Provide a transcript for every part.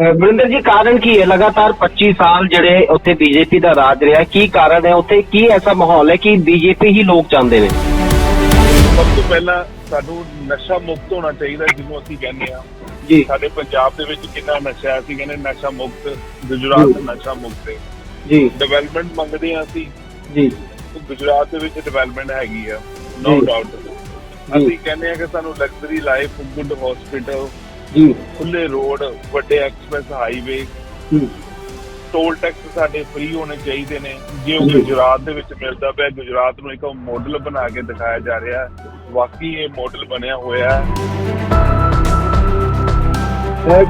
ਵਰਿੰਦਰ ਜੀ ਕਾਰਨ ਕੀ ਹੈ? ਲਗਾਤਾਰ 25 ਸਾਲ ਜਿਹੜੇ ਉੱਥੇ ਬੀਜੇਪੀ ਦਾ ਰਾਜ ਰਿਹਾ ਕੀ ਕਾਰਨ ਹੈ? ਉੱਥੇ ਕੀ ਐਸਾ ਮਾਹੌਲ ਹੈ ਕਿ ਬੀਜੇਪੀ ਹੀ ਲੋਕ ਚਾਹੁੰਦੇ ਨੇ? ਸਭ ਤੋਂ ਪਹਿਲਾਂ ਸਾਨੂੰ ਨਸ਼ਾ ਮੁਕਤ ਹੋਣਾ ਚਾਹੀਦਾ ਜਿਹਨੂੰ ਅਸੀਂ ਕਹਿੰਦੇ ਆ ਜੀ। ਸਾਡੇ ਪੰਜਾਬ ਦੇ ਵਿੱਚ ਕਿੰਨਾ ਨਸ਼ਾ ਹੈ? ਅਸੀਂ ਕਹਿੰਦੇ ਨਸ਼ਾ ਮੁਕਤ ਗੁਜਰਾਤ ਨਸ਼ਾ ਮੁਕਤ ਹੈ। ਜੀ। ਡਿਵੈਲਪਮੈਂਟ ਮੰਗਦੇ ਆ ਅਸੀਂ। ਜੀ। ਗੁਜਰਾਤ ਦੇ ਵਿੱਚ ਡਿਵੈਲਪਮੈਂਟ ਹੈਗੀ ਆ ਨੋ। ਡਾਊਟ ਅਸੀਂ ਕਹਿੰਦੇ ਆ ਕਿ ਸਾਨੂੰ ਲਗਜ਼ਰੀ ਲਾਈਫ ਗੁੱਡ ਹਸਪੀਟਲ ਜੀ ਖੁੱਲੇ ਰੋਡ ਵੱਡੇ ਐਕਸਪ੍ਰੈਸ ਹਾਈਵੇ। ਟੋਲ ਟੈਕਸ ਸਾਡੇ ਫ੍ਰੀ ਹੋਣੇ ਚਾਹੀਦੇ ਨੇ। ਜੇ ਉਹ ਜੀ। ਗੁਜਰਾਤ ਦੇ ਵਿੱਚ ਮਿਲਦਾ ਪਿਆ ਗੁਜਰਾਤ ਨੂੰ ਇੱਕ ਮਾਡਲ ਬਣਾ ਕੇ ਦਿਖਾਇਆ ਜਾ ਰਿਹਾ ਵਾਕਈ ਇਹ ਮਾਡਲ ਬਣਿਆ ਹੋਇਆ ਹੈ।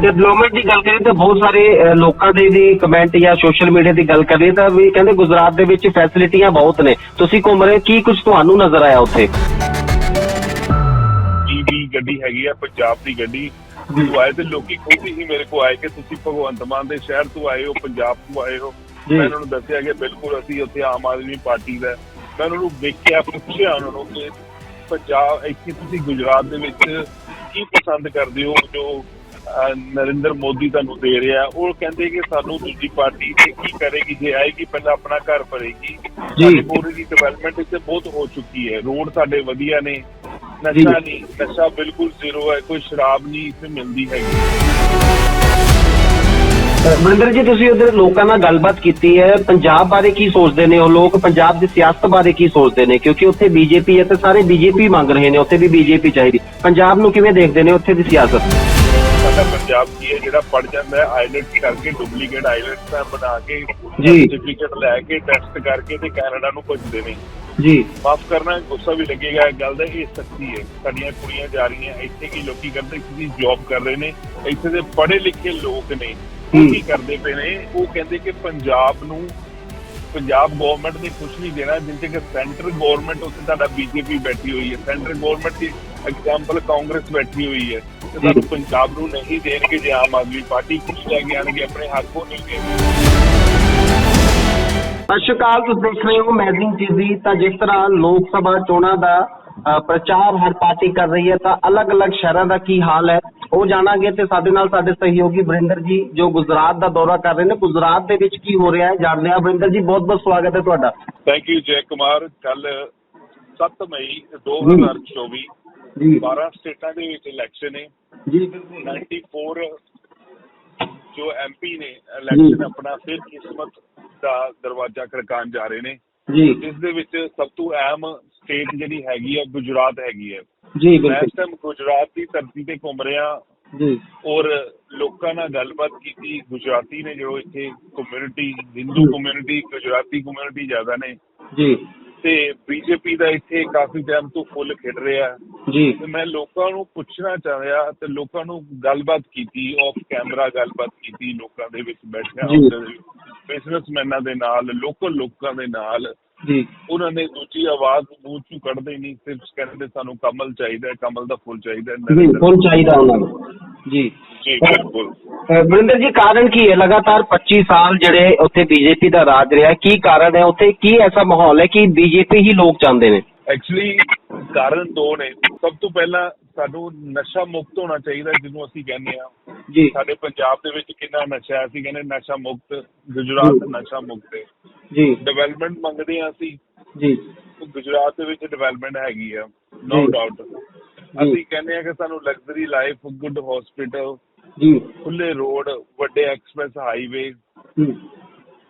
ਡਿਵੈਲਪਮੈਂਟ ਦੀ ਗੱਲ ਕਰੀਏ ਤਾਂ ਬਹੁਤ ਸਾਰੇ ਲੋਕਾਂ ਦੇ ਵੀ ਕਮੈਂਟ ਜਾਂ ਸੋਸ਼ਲ ਮੀਡੀਆ ਦੀ ਗੱਲ ਕਰੀਏ ਤਾਂ ਵੀ ਕਹਿੰਦੇ ਗੁਜਰਾਤ ਦੇ ਵਿੱਚ ਫੈਸਿਲਿਟੀਆਂ ਬਹੁਤ ਨੇ। ਤੁਸੀਂ ਘੁੰਮ ਰਹੇ ਕੀ ਕੁਝ ਤੁਹਾਨੂੰ ਨਜ਼ਰ ਆਇਆ ਉੱਥੇ? ਈਵੀ ਗੱਡੀ ਹੈਗੀ ਆ ਪੰਜਾਬ ਦੀ ਗੱਡੀ। ਆਏ ਤੇ ਲੋਕੀ ਖੁਦ ਹੀ ਮੇਰੇ ਕੋ ਆਏ ਕਿ ਤੁਸੀਂ ਭਗਵੰਤ ਮਾਨ ਦੇ ਸ਼ਹਿਰ ਤੋਂ ਆਏ ਹੋ ਪੰਜਾਬ ਤੋਂ ਆਏ ਹੋ। ਜੀ। ਮੈਂ ਉਹਨਾਂ ਨੂੰ ਦੱਸਿਆ ਕਿ ਬਿਲਕੁਲ ਅਸੀਂ ਉੱਥੇ ਆਮ ਆਦਮੀ ਪਾਰਟੀ ਦਾ ਮੈਂ ਉਹਨਾਂ ਨੂੰ ਵੇਖਿਆ ਪੁੱਛਿਆ ਉਹਨਾਂ ਨੂੰ ਕਿ ਪੰਜਾਬ ਇੱਥੇ ਤੁਸੀਂ ਗੁਜਰਾਤ ਦੇ ਵਿੱਚ ਕੀ ਪਸੰਦ ਕਰਦੇ ਹੋ ਜੋ ਨਰਿੰਦਰ ਮੋਦੀ ਤੁਹਾਨੂੰ ਦੇ ਰਿਹਾ ਉਹ ਕਹਿੰਦੇ ਕਿ ਸਾਨੂੰ ਦੂਜੀ ਪਾਰਟੀ ਤੇ ਕੀ ਕਰੇਗੀ ਜੇ ਆਏਗੀ ਪਹਿਲਾਂ ਆਪਣਾ ਘਰ ਭਰੇਗੀ। ਸਾਡੀ ਪੂਰੀ ਦੀ ਡਿਵੈਲਪਮੈਂਟ ਇੱਥੇ ਬਹੁਤ ਹੋ ਚੁੱਕੀ ਹੈ। ਰੋਡ ਸਾਡੇ ਵਧੀਆ ਨੇ। ਜੀ। ਨਸ਼ਾ ਨਹੀਂ ਨਸ਼ਾ ਬਿਲਕੁਲ ਜ਼ੀਰੋ ਹੈ ਕੋਈ ਸ਼ਰਾਬ ਨਹੀਂ ਇੱਥੇ ਮਿਲਦੀ ਹੈਗੀ। ਮਨਿੰਦਰ ਜੀ ਤੁਸੀਂ ਉਧਰ ਲੋਕਾਂ ਨਾਲ ਗੱਲਬਾਤ ਕੀਤੀ ਹੈ। ਪੰਜਾਬ ਬਾਰੇ ਕੀ ਸੋਚਦੇ ਨੇ ਉਹ ਲੋਕ? ਪੰਜਾਬ ਦੀ ਸਿਆਸਤ ਬਾਰੇ ਕੀ ਸੋਚਦੇ ਨੇ? ਕਿਉਂਕਿ ਉੱਥੇ ਬੀਜੇਪੀ ਹੈ ਤੇ ਸਾਰੇ ਬੀਜੇਪੀ ਮੰਗ ਰਹੇ ਨੇ ਉੱਥੇ ਵੀ ਬੀਜੇਪੀ ਚਾਹੀਦੀ। ਪੰਜਾਬ ਨੂੰ ਕਿਵੇਂ ਦੇਖਦੇ ਨੇ ਉੱਥੇ ਦੀ ਸਿਆਸਤ? ਸਾਡਾ ਪੰਜਾਬ ਕੀ ਹੈ ਜਿਹੜਾ ਪੜ ਜਾਂਦਾ ਹੈ ਆਈਲੈਟਸ ਕਰਕੇ ਡੁਪਲੀਕੇਟ ਆਈਲੈਟਸ ਬਣਾ ਕੇ ਜੀ। ਸਰਟੀਫਿਕੇਟ ਲੈ ਕੇ ਟੈਸਟ ਕਰਕੇ ਤੇ ਕੈਨੇਡਾ ਨੂੰ ਭੇਜਦੇ ਨੇ। ਜੀ। ਮਾਫ ਕਰਨਾ ਗੁੱਸਾ ਵੀ ਲੱਗੇਗਾ ਇਹ ਗੱਲ ਦਾ ਇਹ ਸੱਚੀ ਹੈ। ਸਾਡੀਆਂ ਕੁੜੀਆਂ ਜਾ ਰਹੀਆਂ ਇੱਥੇ ਕੀ ਲੋਕੀ ਕਰਦੇ ਕਿਸੇ ਜੌਬ ਕਰ ਰਹੇ ਨੇ ਇੱਥੇ ਦੇ ਪੜ੍ਹੇ ਲਿਖੇ ਲੋਕ ਨੇ। ਉਹ। ਕੀ ਕਰਦੇ ਪਏ ਨੇ ਉਹ ਕਹਿੰਦੇ ਕਿ ਪੰਜਾਬ ਨੂੰ ਪੰਜਾਬ ਗਵਰਨਮੈਂਟ ਨੇ ਕੁਝ ਨਹੀਂ ਦੇਣਾ ਜਿੰਨੇ ਕਿ ਸੈਂਟਰ ਗਵਰਨਮੈਂਟ ਉੱਥੇ ਤੁਹਾਡਾ ਬੀਜੇਪੀ ਬੈਠੀ ਹੋਈ ਹੈ। ਸੈਂਟਰ ਗਵਰਨਮੈਂਟ ਦੀ ਐਗਜ਼ਾਮਪਲ ਕਾਂਗਰਸ ਬੈਠੀ ਹੋਈ ਹੈ। ਤੇ ਪੰਜਾਬ ਨੂੰ ਨਹੀਂ ਦੇਣਗੇ ਜੇ ਆਮ ਆਦਮੀ ਪਾਰਟੀ ਕੁਝ ਲੈ ਕੇ ਆਣਗੇ ਆਪਣੇ ਹੱਕੋਂ ਨਹੀਂ ਦੇਣਗੇ। ਸਤਿ ਸ਼੍ਰੀ ਅਕਾਲ ਤੁਸੀਂ ਦੇਖ ਰਹੇ ਹੋ ਮੈਗਜ਼ੀਨ ਟੀਵੀ ਤਾਂ ਜਿਸ ਤਰ੍ਹਾਂ ਲੋਕ ਸਭਾ ਚੋਣਾਂ ਦਾ ਪ੍ਰਚਾਰ ਹਰ ਪਾਰਟੀ ਕਰ ਰਹੀ ਹੈ ਤਾਂ ਅਲੱਗ-ਅਲੱਗ ਸ਼ਹਿਰਾਂ ਦਾ ਕੀ ਹਾਲ ਹੈ ਉਹ ਜਾਣਾਂਗੇ ਤੇ ਸਾਡੇ ਨਾਲ ਸਾਡੇ ਸਹਿਯੋਗੀ ਵਰਿੰਦਰ ਜੀ ਜੋ ਗੁਜਰਾਤ ਦਾ ਦੌਰਾ ਕਰ ਰਹੇ ਨੇ। ਗੁਜਰਾਤ ਦੇ ਵਿੱਚ ਕੀ ਹੋ ਰਿਹਾ ਹੈ ਜਾਣਦੇ ਹਾਂ। ਵਰਿੰਦਰ ਜੀ ਬਹੁਤ-ਬਹੁਤ ਸਵਾਗਤ ਹੈ ਤੁਹਾਡਾ। ਥੈਂਕ ਯੂ ਜੈ ਕੁਮਾਰ ਕੱਲ 7 ਮਈ 2024 ਜੀ। 12 ਸਟੇਟਾਂ ਦੇ ਵਿੱਚ ਇਲੈਕਸ਼ਨ ਹੈ ਜੀ। ਬਿਲਕੁਲ 94 ਜੋ ਐਮਪੀ ਨੇ ਇਲੈਕਸ਼ਨ ਆਪਣਾ ਫਿਰ ਕਿਸਮਤ ਦਾ ਦਰਵਾਜ਼ਾ ਖੜਕਾਉਣ ਜਾ ਰਹੇ ਨੇ। ਜੀ। ਇਸ ਦੇ ਵਿੱਚ ਸਭ ਤੋਂ ਅਹਿਮ ਸਟੇਟ ਜਿਹੜੀ ਹੈਗੀ ਹੈ ਗੁਜਰਾਤ ਹੈਗੀ ਹੈ ਜੀ ਮੈਂ ਬਿਲਕੁਲ। ਇਸ ਟਾਈਮ ਗੁਜਰਾਤ ਦੀ ਧਰਤੀ ਤੇ ਘੁੰਮ ਰਿਹਾ ਜੀ। ਔਰ ਲੋਕਾਂ ਨਾਲ ਗੱਲਬਾਤ ਕੀਤੀ। ਗੁਜਰਾਤੀ ਨੇ ਜੋ ਇੱਥੇ community Hindu community Gujarati community ਜ਼ਿਆਦਾ ਨੇ। ਜੀ। ਤੇ ਬੀਜੇਪੀ ਦਾ ਇੱਥੇ ਕਾਫੀ ਟਾਈਮ ਤੋਂ ਫੁੱਲ ਖਿੜ ਰਿਹਾ। ਜੀ। ਤੇ ਮੈਂ ਲੋਕਾਂ ਨੂੰ ਪੁੱਛਣਾ ਚਾਹ ਰਿਹਾ ਤੇ ਲੋਕਾਂ ਨੂੰ ਗੱਲਬਾਤ ਕੀਤੀ ਆਫ ਕੈਮਰਾ ਗੱਲਬਾਤ ਕੀਤੀ ਲੋਕਾਂ ਦੇ ਵਿੱਚ ਬੈਠਿਆ। ਬਿਜ਼ਨਸਮੈਨਾਂ ਦੇ ਨਾਲ ਲੋਕਲ ਲੋਕਾਂ ਦੇ ਨਾਲ। ਜੀ। ਉਹਨਾਂ ਨੇ ਦੂਜੀ ਆਵਾਜ਼ ਮੂੰਹ ਚੋਂ ਕੱਢਦੇ ਨਹੀਂ ਸਿਰਫ ਕਹਿੰਦੇ ਸਾਨੂੰ ਕਮਲ ਚਾਹੀਦਾ ਕਮਲ ਦਾ ਫੁੱਲ ਚਾਹੀਦਾ ਫੁੱਲ ਚਾਹੀਦਾ ਉਹਨਾਂ ਨੂੰ। ਜੀ। ਜੀ ਬਿਲਕੁਲ। ਵਰਿੰਦਰ ਜੀ ਕਾਰਨ ਕੀ ਹੈ? ਲਗਾਤਾਰ 25 ਸਾਲ ਜਿਹੜੇ ਉੱਥੇ ਬੀਜੇਪੀ ਦਾ ਰਾਜ ਰਿਹਾ ਕੀ ਕਾਰਨ ਹੈ? ਉੱਥੇ ਕੀ ਐਸਾ ਮਾਹੌਲ ਹੈ ਕਿ ਬੀਜੇਪੀ ਹੀ ਲੋਕ ਚਾਹੁੰਦੇ ਨੇ? ਐਕਚੁਅਲੀ ਕਾਰਨ ਦੋ ਨੇ। ਸਭ ਤੋਂ ਪਹਿਲਾਂ ਸਾਨੂੰ ਨਸ਼ਾ ਮੁਕਤ ਹੋਣਾ ਚਾਹੀਦਾ ਜਿਹਨੂੰ ਅਸੀਂ ਕਹਿੰਦੇ ਆ ਜੀ। ਸਾਡੇ ਪੰਜਾਬ ਦੇ ਵਿੱਚ ਕਿੰਨਾ ਨਸ਼ਾ ਹੈ? ਅਸੀਂ ਕਹਿੰਦੇ ਨਸ਼ਾ ਮੁਕਤ ਗੁਜਰਾਤ। ਨਸ਼ਾ ਮੁਕਤ ਹੈ। ਜੀ। ਡਿਵੈਲਪਮੈਂਟ ਮੰਗਦੇ ਆ ਅਸੀਂ। ਜੀ। ਗੁਜਰਾਤ ਦੇ ਵਿੱਚ ਡਿਵੈਲਪਮੈਂਟ ਹੈਗੀ ਆ ਨੋ। ਡਾਊਟ ਅਸੀਂ ਕਹਿੰਦੇ ਆ ਕਿ ਸਾਨੂੰ ਲਗਜ਼ਰੀ ਲਾਈਫ ਗੁੱਡ ਹਸਪੀਟਲ ਜੀ। ਖੁੱਲੇ ਰੋਡ ਵੱਡੇ ਐਕਸਪ੍ਰੈਸ ਹਾਈਵੇ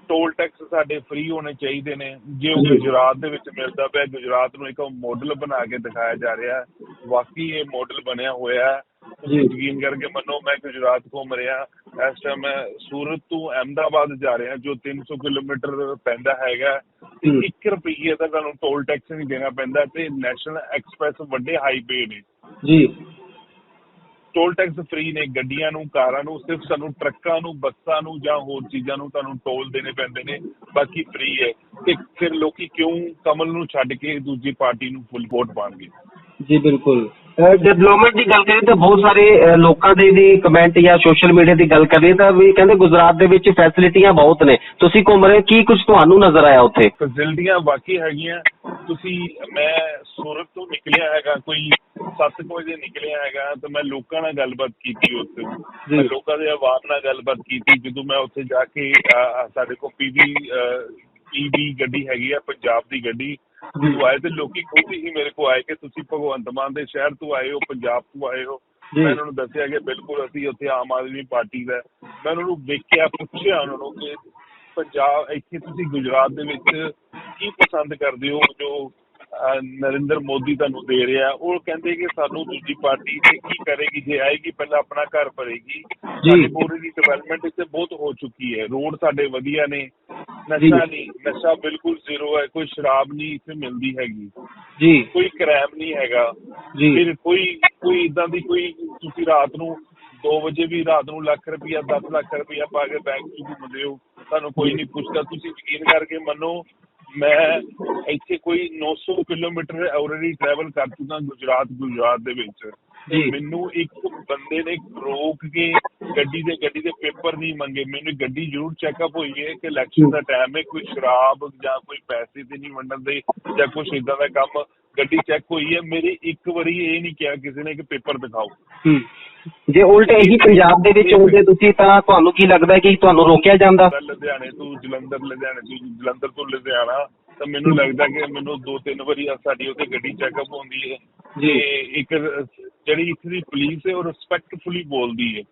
ਟੋਲ ਟੈਕਸ ਸਾਡੇ ਫ੍ਰੀ ਹੋਣੇ ਚਾਹੀਦੇ ਨੇ। ਜੇ ਉਹ। ਗੁਜਰਾਤ ਦੇ ਵਿੱਚ ਮਿਲਦਾ ਪਿਆ ਗੁਜਰਾਤ ਨੂੰ ਇੱਕ ਮਾਡਲ ਬਣਾ ਕੇ ਦਿਖਾਇਆ ਜਾ ਰਿਹਾ ਵਾਕਈ ਇਹ ਮਾਡਲ ਬਣਿਆ ਹੋਇਆ ਹੈ। ਯਕੀਨ ਕਰਕੇ ਮੰਨੋ ਮੈਂ ਗੁਜਰਾਤ ਘੁੰਮ ਰਿਹਾ। ਇਸ ਟਾਈਮ ਮੈਂ ਸੂਰਤ ਤੋਂ ਅਹਿਮਦਾਬਾਦ ਜਾ ਰਿਹਾ ਜੋ 300 ਕਿਲੋਮੀਟਰ ਪੈਂਦਾ ਹੈਗਾ। ਤੇ ਹੂੰ। 1 ਰੁਪਈਏ ਦਾ ਤੁਹਾਨੂੰ ਟੋਲ ਟੈਕਸ ਨਹੀਂ ਦੇਣਾ ਪੈਂਦਾ ਤੇ ਨੈਸ਼ਨਲ ਐਕਸਪ੍ਰੈਸ ਵੱਡੇ ਹਾਈਵੇ ਨੇ। ਜੀ। ਟੋਲ ਟੈਕਸ ਫ੍ਰੀ ਨੇ ਗੱਡੀਆਂ ਨੂੰ ਕਾਰਾਂ ਨੂੰ ਸਿਰਫ ਸਾਨੂੰ ਟਰੱਕਾਂ ਨੂੰ ਬੱਸਾਂ ਨੂੰ ਜਾਂ ਹੋਰ ਚੀਜ਼ਾਂ ਨੂੰ ਤੁਹਾਨੂੰ ਟੋਲ ਦੇਣੇ ਪੈਂਦੇ ਨੇ ਬਾਕੀ ਫ੍ਰੀ ਹੈ। ਤੇ ਫਿਰ ਲੋਕੀ ਕਿਉਂ ਕਮਲ ਨੂੰ ਛੱਡ ਕੇ ਦੂਜੀ ਪਾਰਟੀ ਨੂੰ ਫੁੱਲ ਵੋਟ ਪਾਣਗੇ ਜੀ ਬਿਲਕੁਲ। ਡਿਵੈਲਪਮੈਂਟ ਦੀ ਗੱਲ ਕਰੀਏ ਤਾਂ ਬਹੁਤ ਸਾਰੇ ਅਹ, ਲੋਕਾਂ ਦੇ ਵੀ ਕਮੈਂਟ ਜਾਂ ਸੋਸ਼ਲ ਮੀਡੀਆ ਦੀ ਗੱਲ ਕਰੀਏ ਤਾਂ ਵੀ ਕਹਿੰਦੇ ਗੁਜਰਾਤ ਦੇ ਵਿੱਚ ਫੈਸਿਲਿਟੀਆਂ ਬਹੁਤ ਨੇ। ਤੁਸੀਂ ਘੁੰਮ ਰਹੇ ਕੀ ਕੁਝ ਤੁਹਾਨੂੰ ਨਜ਼ਰ ਆਇਆ ਉੱਥੇ? ਫੈਸਿਲਿਟੀਆਂ ਬਾਕੀ ਹੈਗੀਆਂ। ਤੁਸੀਂ ਮੈਂ ਸੂਰਤ ਤੋਂ ਨਿਕਲਿਆ ਹੈਗਾ ਕੋਈ 7 ਵਜੇ ਨਿਕਲਿਆ ਹੈਗਾ ਤਾਂ ਮੈਂ ਲੋਕਾਂ ਨਾਲ ਗੱਲਬਾਤ ਕੀਤੀ ਉੱਥੇ। ਮੈਂ ਲੋਕਾਂ ਦੇ ਆਵਾਮ ਨਾਲ ਗੱਲਬਾਤ ਕੀਤੀ ਜਦੋਂ ਮੈਂ ਉੱਥੇ ਜਾ ਕੇ ਅਹ, ਸਾਡੇ ਕੋਲ ਪੀਵੀ ਪੀਵੀ ਗੱਡੀ ਹੈਗੀ ਆ ਪੰਜਾਬ ਦੀ ਗੱਡੀ ਉਹ ਆਏ ਤੇ ਲੋਕੀ ਖੁਦ ਹੀ ਮੇਰੇ ਕੋਲ ਆਏ ਕਿ ਤੁਸੀਂ ਭਗਵੰਤ ਮਾਨ ਦੇ ਸ਼ਹਿਰ ਤੋਂ ਆਏ ਹੋ ਪੰਜਾਬ ਤੋਂ ਆਏ ਹੋ। ਮੈਂ ਉਹਨਾਂ ਨੂੰ ਦੱਸਿਆ ਕਿ ਬਿਲਕੁਲ ਅਸੀਂ ਉੱਥੇ ਆਮ ਆਦਮੀ ਪਾਰਟੀ ਦਾ। ਮੈਂ ਉਹਨਾਂ ਨੂੰ ਵੇਖਿਆ ਪੁੱਛਿਆ ਉਹਨਾਂ ਨੂੰ ਕਿ ਪੰਜਾਬ ਇੱਥੇ ਤੁਸੀਂ ਗੁਜਰਾਤ ਦੇ ਵਿੱਚ ਕੀ ਪਸੰਦ ਕਰਦੇ ਹੋ ਜੋ ਨਰਿੰਦਰ ਮੋਦੀ ਤੁਹਾਨੂੰ ਦੇ ਰਿਹਾ। ਉਹ ਕਹਿੰਦੇ ਕਿ ਸਾਨੂੰ ਦੂਜੀ ਪਾਰਟੀ ਤੇ ਕੀ ਕਰੇਗੀ ਜੇ ਆਏਗੀ ਪਹਿਲਾਂ ਆਪਣਾ ਘਰ ਭਰੇਗੀ। ਸਾਡੇ ਪੂਰੀ ਦੀ ਡਿਵੈਲਪਮੈਂਟ ਇੱਥੇ ਬਹੁਤ ਹੋ ਚੁੱਕੀ ਹੈ। ਰੋਡ ਸਾਡੇ ਵਧੀਆ ਨੇ ਨਸ਼ਾ ਨਹੀਂ ਨਸ਼ਾ ਬਿਲਕੁਲ ਜ਼ੀਰੋ ਹੈ ਕੋਈ ਸ਼ਰਾਬ ਨਹੀਂ ਇੱਥੇ ਮਿਲਦੀ ਹੈਗੀ। ਜੀ। ਕੋਈ ਕ੍ਰਾਈਮ ਨਹੀਂ ਹੈਗਾ। ਜੀ। ਫਿਰ ਕੋਈ ਕੋਈ ਇਦਾਂ ਦੀ ਕੋਈ ਤੁਸੀਂ ਰਾਤ ਨੂੰ 2 ਵਜੇ ਵੀ ਰਾਤ ਨੂੰ ਲੱਖ ਰੁਪਇਆ 10 ਲੱਖ ਰੁਪਇਆ ਪਾ ਕੇ ਬੈਂਕ 'ਚ ਘੁੰਮਦੇ ਹੋ। ਤੁਹਾਨੂੰ ਕੋਈ ਨਹੀਂ ਪੁੱਛਦਾ ਤੁਸੀਂ ਯਕੀਨ ਕਰਕੇ ਮੰਨੋ ਮੈਂ ਇੱਥੇ ਕੋਈ 900 ਕਿਲੋਮੀਟਰ ਆਲਰੇਡੀ ਟਰੈਵਲ ਕਰ ਚੁੱਕਾ ਗੁਜਰਾਤ ਗੁਜਰਾਤ ਦੇ ਵਿੱਚ। ਮੈਨੂੰ ਇੱਕ ਬੰਦੇ ਨੇ ਰੋਕ ਕੇ ਗੱਡੀ ਦੇ ਗੱਡੀ ਦੇ ਪੇਪਰ ਨਹੀਂ ਮੰਗੇ। ਮੈਨੂੰ ਗੱਡੀ ਜ਼ਰੂਰ ਚੈੱਕਅਪ ਹੋਈ ਹੈ ਕਿ ਇਲੈਕਸ਼ਨ ਦਾ ਟਾਈਮ ਹੈ ਕੋਈ ਸ਼ਰਾਬ ਜਾਂ ਕੋਈ ਪੈਸੇ ਤੇ ਨਹੀਂ ਵੰਡਣ ਦੇ ਜਾਂ ਕੁਝ ਇਦਾਂ ਦਾ ਕੰਮ ਗੱਡੀ ਚੈੱਕ ਹੋਈ ਹੈ ਮੇਰੀ ਇੱਕ ਵਾਰੀ ਇਹ ਨਹੀਂ ਕਿਹਾ ਕਿਸੇ ਨੇ ਕਿ ਪੇਪਰ ਦਿਖਾਓ। ਹੂੰ। ਜੇ ਉਲਟ ਇਹੀ ਪੰਜਾਬ ਦੇ ਵਿੱਚ ਹੁੰਦੇ ਤੁਸੀਂ ਤਾਂ ਤੁਹਾਨੂੰ ਕੀ ਲੱਗਦਾ ਕਿ ਤੁਹਾਨੂੰ ਰੋਕਿਆ ਜਾਂਦਾ? ਮੈਂ ਲੁਧਿਆਣੇ ਤੋਂ ਜਲੰਧਰ ਲੁਧਿਆਣੇ ਤੋਂ ਜਲੰਧਰ ਤੋਂ ਲੁਧਿਆਣਾ। ਤਾਂ ਮੈਨੂੰ ਲੱਗਦਾ ਕਿ ਮੈਨੂੰ ਦੋ ਤਿੰਨ ਵਾਰੀ ਆ ਸਾਡੀ ਉੱਥੇ ਗੱਡੀ ਚੈੱਕਅਪ ਹੁੰਦੀ ਹੈ। ਜੀ। ਤੇ ਇੱਕ ਜਿਹੜੀ ਇੱਥੇ ਦੀ ਪੁਲਿਸ ਹੈ ਉਹ ਰਿਸਪੈਕਟਫੁਲੀ ਬੋਲਦੀ ਹੈ।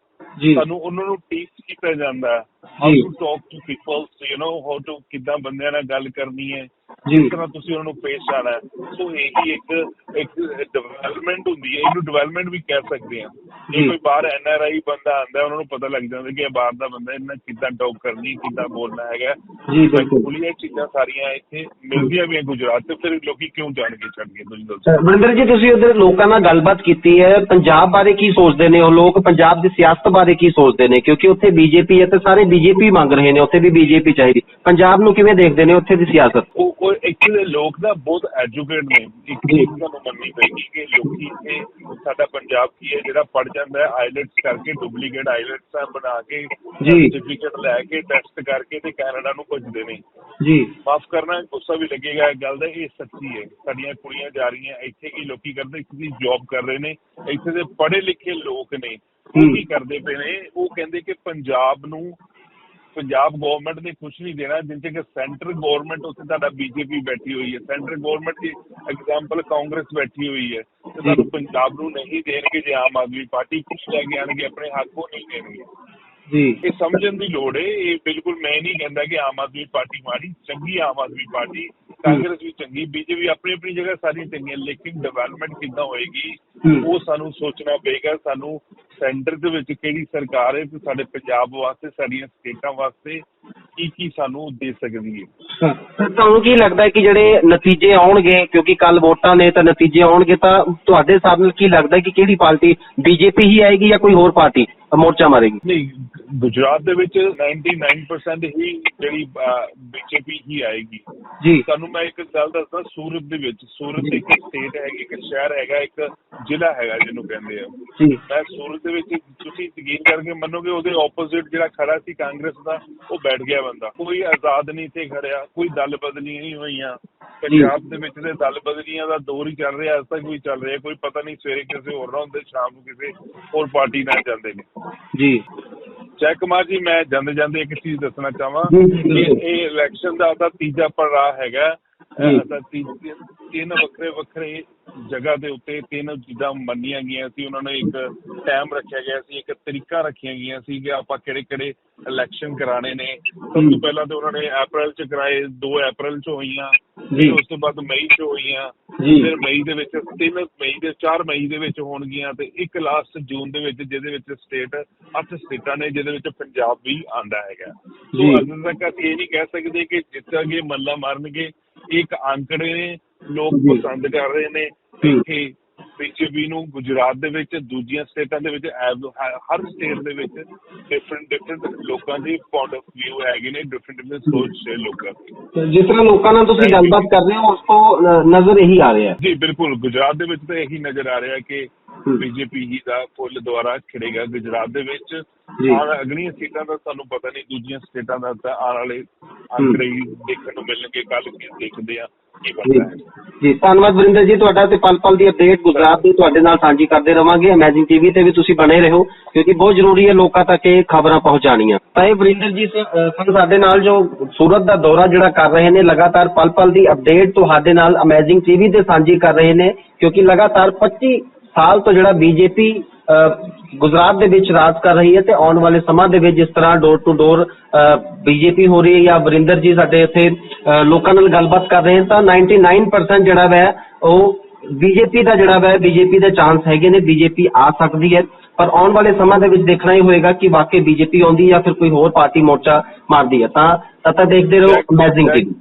ਜੀ। ਸਾਨੂੰ ਉਹਨਾਂ ਨੂੰ ਟੀਚ ਕੀਤਾ ਜਾਂਦਾ ਹੈ। How. To talk to people you know how to ਕਿੱਦਾਂ ਬੰਦਿਆਂ ਨਾਲ ਗੱਲ ਕਰਨੀ ਹੈ ਜੀ ਕਿਸ ਤਰ੍ਹਾਂ ਤੁਸੀਂ ਉਹਨਾਂ ਨੂੰ ਪੇਸ਼ ਆਣਾ ਹੈ ਸੋ ਇਹੀ ਇੱਕ ਇੱਕ ਡਿਵੈਲਪਮੈਂਟ ਹੁੰਦੀ ਹੈ ਇਹਨੂੰ ਡਿਵੈਲਪਮੈਂਟ ਵੀ ਕਹਿ ਸਕਦੇ ਹਾਂ ਜੀ। ਕੋਈ ਬਾਹਰ ਐਨ ਆਰ ਆਈ ਬੰਦਾ ਆਂਦਾ ਉਹਨਾਂ ਨੂੰ ਪਤਾ ਲੱਗ ਜਾਂਦਾ ਕਿ ਇਹ ਬਾਹਰ ਦਾ ਬੰਦਾ ਇਹਨਾਂ ਕਿੱਦਾਂ ਟਾਕ ਕਰਨੀ ਕਿੱਦਾਂ ਬੋਲਣਾ ਹੈਗਾ ਜੀ, ਬਿਲਕੁਲ। ਇਹ ਚੀਜ਼ਾਂ ਸਾਰੀਆਂ ਇੱਥੇ ਮਿਲਦੀਆਂ ਵੀ ਹੈ ਗੁਜਰਾਤ ਤੇ ਫਿਰ ਲੋਕੀ ਕਿਉਂ ਜਾਣਗੇ ਛੱਡਗੇ ਤੁਸੀਂ ਦੱਸੋ ਮਨਿੰਦਰ ਜੀ ਤੁਸੀਂ ਉਧਰ ਲੋਕਾਂ ਨਾਲ ਗੱਲਬਾਤ ਕੀਤੀ ਹੈ ਪੰਜਾਬ ਬਾਰੇ ਕੀ ਸੋਚਦੇ ਨੇ ਉਹ ਲੋਕ ਪੰਜਾਬ ਦੀ ਸਿਆਸਤ ਬਾਰੇ ਕੀ ਸੋਚਦੇ ਨੇ ਕਿਉਂਕਿ ਉੱਥੇ ਬੀਜੇਪੀ ਹੈ ਤੇ ਸਾਰੇ ਬੀਜੇਪੀ ਮੰਗ ਰਹੇ ਨੇ ਉੱਥੇ ਵੀ ਬੀਜੇਪੀ ਚਾਹੀਦੀ ਪੰਜਾਬ ਨੂੰ ਕਿਵੇਂ ਦੇਖਦੇ ਨੇ ਉੱਥੇ ਦੀ ਸਿਆਸਤ ਉਹ ਉਹ ਦੇ ਲੋਕ ਨਾ ਬਹੁਤ ਐਜੂਕੇਟ ਨੇ ਇੱਕ। ਚੀਜ਼ ਤੁਹਾਨੂੰ ਮੰਨਣੀ ਪਏਗੀ ਕਿ ਲੋਕੀ ਇੱਥੇ ਸਾਡਾ ਪੰਜਾਬ ਕੀ ਹੈ ਜਿਹੜਾ ਪੜ ਜਾਂਦਾ ਹੈ ਆਈਲੈਟਸ ਕਰਕੇ ਡੁਪਲੀਕੇਟ ਆਈਲੈਟਸ ਬਣਾ ਕੇ। ਸਰਟੀਫਿਕੇਟ ਲੈ ਕੇ ਟੈਸਟ ਕਰਕੇ ਤੇ ਕੈਨੇਡਾ ਨੂੰ ਭੇਜਦੇ ਨੇ ਜੀ ਮਾਫ ਕਰਨਾ ਗੁੱਸਾ ਵੀ ਲੱਗੇਗਾ ਗੱਲ ਦਾ ਇਹ ਸੱਚੀ ਹੈ ਸਾਡੀਆਂ ਕੁੜੀਆਂ ਜਾ ਰਹੀਆਂ ਇੱਥੇ ਕੀ ਲੋਕੀ ਕਰਦੇ ਇੱਥੇ ਦੀ ਜੌਬ ਕਰ ਰਹੇ ਨੇ ਇੱਥੇ ਦੇ ਪੜ੍ਹੇ ਲਿਖੇ ਲੋਕ ਨੇ ਉਹ। ਕੀ ਕਰਦੇ ਪਏ ਨੇ ਉਹ ਕਹਿੰਦੇ ਕਿ ਪੰਜਾਬ ਨੂੰ ਪੰਜਾਬ ਗਵਰਨਮੈਂਟ ਨੇ ਕੁਝ ਨਹੀਂ ਦੇਣਾ ਜਿੰਨੇ ਕਿ ਸੈਂਟਰ ਗਵਰਨਮੈਂਟ ਉੱਥੇ ਤੁਹਾਡਾ ਬੀਜੇਪੀ ਬੈਠੀ ਹੋਈ ਹੈ। ਸੈਂਟਰ ਗਵਰਨਮੈਂਟ ਦੀ ਐਗਜ਼ਾਮਪਲ ਕਾਂਗਰਸ ਬੈਠੀ ਹੋਈ ਹੈ। ਤੇ ਤੁਹਾਨੂੰ ਪੰਜਾਬ ਨੂੰ ਨਹੀਂ ਦੇਣਗੇ ਜੇ ਆਮ ਆਦਮੀ ਪਾਰਟੀ ਕੁਝ ਲੈ ਕੇ ਆਣਗੇ ਆਪਣੇ ਹੱਕ ਉਹ ਨਹੀਂ ਦੇਣਗੇ। ਜੀ। ਇਹ ਸਮਝਣ ਦੀ ਲੋੜ ਹੈ। ਇਹ ਬਿਲਕੁਲ ਮੈਂ ਨਹੀਂ ਕਹਿੰਦਾ ਕਿ ਆਮ ਆਦਮੀ ਪਾਰਟੀ ਮਾੜੀ ਚੰਗੀ ਆਮ ਆਦਮੀ ਪਾਰਟੀ ਕਾਂਗਰਸ ਵੀ ਚੰਗੀ ਬੀਜੇਪੀ ਆਪਣੀ ਆਪਣੀ ਜਗ੍ਹਾ ਸਾਰੀਆਂ ਚੰਗੀਆਂ ਲੇਕਿਨ ਡਿਵੈਲਪਮੈਂਟ ਕਿੱਦਾਂ ਹੋਏਗੀ ਹੂੰ। ਉਹ ਸਾਨੂੰ ਸੋਚਣਾ ਪਏਗਾ ਸਾਨੂੰ ਸੈਂਟਰ ਦੇ ਵਿੱਚ ਕਿਹੜੀ ਸਰਕਾਰ ਹੈ ਤੇ ਸਾਡੇ ਪੰਜਾਬ ਵਾਸਤੇ ਸਾਡੀਆਂ ਸਟੇਟਾਂ ਵਾਸਤੇ ਕੀ ਕੀ ਸਾਨੂੰ ਦੇ ਸਕਦੀ ਹੈ। ਹਾਂ, ਤਾਂ ਤੁਹਾਨੂੰ ਕੀ ਲੱਗਦਾ ਹੈ ਕਿ ਜਿਹੜੇ ਨਤੀਜੇ ਆਉਣਗੇ ਕਿਉਂਕਿ ਕੱਲ ਵੋਟਾਂ ਨੇ ਤਾਂ ਨਤੀਜੇ ਆਉਣਗੇ ਤਾਂ ਤੁਹਾਡੇ ਹਿਸਾਬ ਨਾਲ ਕੀ ਲੱਗਦਾ ਹੈ ਕਿ ਕਿਹੜੀ ਪਾਰਟੀ ਬੀਜੇਪੀ ਹੀ ਆਏਗੀ ਜਾਂ ਕੋਈ ਹੋਰ ਪਾਰਟੀ ਮੋਰਚਾ ਮਾਰੇਗੀ? ਨਹੀਂ ਗੁਜਰਾਤ ਦੇ ਵਿੱਚ 99% ਹੀ ਜਿਹੜੀ ਬੀਜੇਪੀ ਹੀ ਆਏਗੀ। ਜੀ। ਤੁਹਾਨੂੰ ਮੈਂ ਇੱਕ ਗੱਲ ਦੱਸਦਾ ਸੂਰਤ ਦੇ ਵਿੱਚ ਸੂਰਤ ਇੱਕ ਸਟੇਟ ਹੈਗੀ ਇੱਕ ਸ਼ਹਿਰ ਹੈਗਾ ਇੱਕ ਜ਼ਿਲ੍ਹਾ ਹੈਗਾ ਜਿਹਨੂੰ ਕਹਿੰਦੇ ਆ। ਜੀ। ਮੈਂ ਸੂਰਤ ਦੇ ਵਿੱਚ ਤੁਸੀਂ ਯਕੀਨ ਕਰਕੇ ਮੰਨੋਗੇ ਉਹਦੇ ਆਪੋਜ਼ਿਟ ਜਿਹੜਾ ਖੜਾ ਸੀ ਕਾਂਗਰਸ ਦਾ ਉਹ ਬੈਠ ਗਿਆ ਬੰਦਾ। ਕੋਈ ਆਜ਼ਾਦ ਨਹੀਂ ਤੇ ਖੜਿਆ ਕੋਈ ਦਲ ਬਦਲੀ ਨਹੀਂ ਹੋਈਆਂ। ਪੰਜਾਬ ਦੇ ਵਿੱਚ ਤੇ ਦਲ ਬਦਲੀਆਂ ਦਾ ਦੌਰ ਹੀ ਚੱਲ ਰਿਹਾ ਅੱਜ ਤੱਕ ਵੀ ਚੱਲ ਰਿਹਾ। ਕੋਈ ਪਤਾ ਨਹੀਂ ਸਵੇਰੇ ਕਿਸੇ ਹੋਰ ਨਾਲ ਹੁੰਦੇ ਸ਼ਾਮ ਨੂੰ ਕਿਸੇ ਹੋਰ ਪਾਰਟੀ ਨਾਲ ਜਾਂਦੇ ਨੇ। ਜੀ। ਜੈ ਕੁਮਾਰ ਜੀ ਮੈਂ ਜਾਂਦੇ ਜਾਂਦੇ ਇੱਕ ਚੀਜ਼ ਦੱਸਣਾ ਚਾਹਾਂ ਕਿ। ਇਹ ਇਲੈਕਸ਼ਨ ਦਾ ਉਹਦਾ ਤੀਜਾ ਪੜਾਅ ਹੈਗਾ ਤੀ- ਤਿੰਨ ਵੱਖਰੇ ਵੱਖਰੇ ਜਗ੍ਹਾ ਦੇ ਉੱਤੇ ਤਿੰਨ ਚੀਜ਼ਾਂ ਮੰਨੀਆਂ ਗਈਆਂ ਸੀ ਉਹਨਾਂ ਨੇ ਇੱਕ ਟਾਈਮ ਰੱਖਿਆ ਗਿਆ ਸੀ ਇੱਕ ਤਰੀਕਾ ਰੱਖੀਆਂ ਗਈਆਂ ਸੀ ਕਿ ਆਪਾਂ ਕਿਹੜੇ ਕਿਹੜੇ ਇਲੈਕਸ਼ਨ ਕਰਾਣੇ ਨੇ ਸਭ ਤੋਂ ਪਹਿਲਾਂ ਤੇ ਉਹਨਾਂ ਨੇ ਅਪ੍ਰੈਲ ਚ ਕਰਾਏ 2 ਅਪ੍ਰੈਲ ਚ ਹੋਈਆਂ ਜੀ। ਫਿਰ ਉਸ ਤੋਂ ਬਾਅਦ ਮਈ ਚ ਹੋਈਆਂ। ਫਿਰ ਮਈ ਦੇ ਵਿੱਚ ਤਿੰਨ ਮਈ ਦੇ 4 ਮਈ ਦੇ ਵਿੱਚ ਹੋਣਗੀਆਂ ਤੇ ਇੱਕ ਲਾਸਟ ਜੂਨ ਦੇ ਵਿੱਚ ਜਿਹਦੇ ਵਿੱਚ ਸਟੇਟ ਅੱਠ ਸਟੇਟਾਂ ਨੇ ਜਿਹਦੇ ਵਿੱਚ ਪੰਜਾਬ ਵੀ ਆਂਦਾ ਹੈਗਾ। ਸੋ ਅਜੇ ਤੱਕ ਅਸੀਂ ਇਹ ਨਹੀਂ ਕਹਿ ਸਕਦੇ ਕਿ ਜਿੱਤਾਂਗੇ ਮੱਲਾ ਮਾਰਨਗੇ ਇੱਕ ਅੰਕੜੇ ਨੇ ਲੋਕ। ਪਸੰਦ ਕਰ ਰਹੇ ਨੇ ਹੂੰ। ਇੱਥੇ ਬੀਜੇਪੀ ਨੂੰ ਗੁਜਰਾਤ ਦੇ ਵਿੱਚ ਦੂਜੀਆਂ ਸਟੇਟਾਂ ਦੇ ਵਿੱਚ ਹਰ ਸਟੇਟ ਦੇ ਵਿੱਚ ਡਿਫਰੈਂਟ ਡਿਫਰੈਂਟ ਲੋਕਾਂ ਦੀ ਪੁਆਇੰਟ ਆਫ View ਹੈਗੇ ਨੇ ਡਿਫਰੈਂਟ ਡਿਫਰੈਂਟ ਸੋਚ ਦੇ ਲੋਕਾਂ ਦੀ ਜਿਸ ਤਰ੍ਹਾਂ ਲੋਕਾਂ ਨਾਲ ਤੁਸੀਂ ਗੱਲਬਾਤ ਕਰ ਰਹੇ ਹੋ ਉਸ ਤੋਂ ਨਜ਼ਰ ਇਹੀ ਆ ਰਿਹਾ ਹੈ ਜੀ ਬਿਲਕੁਲ ਗੁਜਰਾਤ ਦੇ ਵਿੱਚ ਤਾਂ ਇਹੀ ਨਜ਼ਰ ਆ ਰਿਹਾ ਕਿ। ਬੀਜੇਪੀ ਹੀ ਦਾ ਫੁੱਲ ਦੁਆਰਾ ਖਿੜੇਗਾ ਗੁਜਰਾਤ ਦੇ ਵਿੱਚ। ਜੀ। ਆਉਣ ਅਗਲੀਆਂ ਸੀਟਾਂ ਦਾ ਸਾਨੂੰ ਪਤਾ ਨਹੀਂ ਦੂਜੀਆਂ ਸਟੇਟਾਂ ਦਾ ਤਾਂ ਆਉਣ ਵਾਲੇ ਅੰਕੜੇ ਹੀ ਦੇਖਣ ਨੂੰ ਮਿਲਣਗੇ ਕੱਲ ਕੀ ਦੇਖਦੇ ਆ ਕੀ ਜੀ। ਬਣਦਾ ਹੈ। ਜੀ ਧੰਨਵਾਦ ਵਰਿੰਦਰ ਜੀ ਤੁਹਾਡਾ ਤੇ ਪਲ ਪਲ ਦੀ ਅਪਡੇਟ ਗੁਜਰਾਤ ਦੀ ਤੁਹਾਡੇ ਨਾਲ ਸਾਂਝੀ ਕਰਦੇ ਰਵਾਂਗੇ। ਅਮੇਜ਼ਿੰਗ ਟੀਵੀ ਤੇ ਵੀ ਤੁਸੀਂ ਬਣੇ ਰਹੋ ਕਿਉਂਕਿ ਬਹੁਤ ਜ਼ਰੂਰੀ ਹੈ ਲੋਕਾਂ ਤੱਕ ਇਹ ਖਬਰਾਂ ਪਹੁੰਚਾਣੀਆਂ ਤਾਂ ਇਹ ਵਰਿੰਦਰ ਜੀ ਸਨ ਸਾਡੇ ਨਾਲ ਜੋ ਸੂਰਤ ਦਾ ਦੌਰਾ ਜਿਹੜਾ ਕਰ ਰਹੇ ਨੇ ਲਗਾਤਾਰ ਪਲ ਪਲ ਦੀ ਅਪਡੇਟ ਤੁਹਾਡੇ ਨਾਲ ਅਮੇਜ਼ਿੰਗ ਟੀਵੀ ਤੇ ਸਾਂਝੀ ਕਰ ਰਹੇ ਨੇ ਕਿਉਂਕਿ ਲਗਾਤਾਰ 25 ਸਾਲ ਤੋਂ ਜਿਹੜਾ ਬੀਜੇਪੀ ਗੁਜਰਾਤ ਦੇ ਵਿੱਚ ਰਾਜ ਕਰ ਰਹੀ ਹੈ ਤੇ ਆਉਣ ਵਾਲੇ ਸਮਾਂ ਦੇ ਵਿੱਚ ਜਿਸ ਤਰ੍ਹਾਂ ਡੋਰ ਟੂ ਡੋਰ ਬੀਜੇਪੀ ਹੋ ਰਹੀ ਹੈ ਜਾਂ ਵਰਿੰਦਰ ਜੀ ਸਾਡੇ ਇੱਥੇ ਲੋਕਾਂ ਨਾਲ ਗੱਲਬਾਤ ਕਰ ਰਹੇ ਹਨ, ਤਾਂ 99% ਜਿਹੜਾ ਵੈ, ਉਹ ਬੀਜੇਪੀ ਦਾ ਜਿਹੜਾ ਵੈ, ਬੀਜੇਪੀ ਦੇ ਚਾਂਸ ਹੈਗੇ ਨੇ, ਬੀਜੇਪੀ ਆ ਸਕਦੀ ਹੈ। ਪਰ ਆਉਣ ਵਾਲੇ ਸਮਾਂ ਦੇ ਵਿੱਚ ਦੇਖਣਾ ਹੀ ਹੋਏਗਾ ਕਿ ਵਾਕਈ ਬੀਜੇਪੀ ਆਉਂਦੀ ਜਾਂ ਫਿਰ ਕੋਈ ਹੋਰ ਪਾਰਟੀ ਮੋਰਚਾ ਮਾਰਦੀ ਹੈ। ਤਾਂ ਤਦ ਤੱਕ ਦੇਖਦੇ ਰਹੋ ਅਮੇਜ਼ਿੰਗ ਟੀਵੀ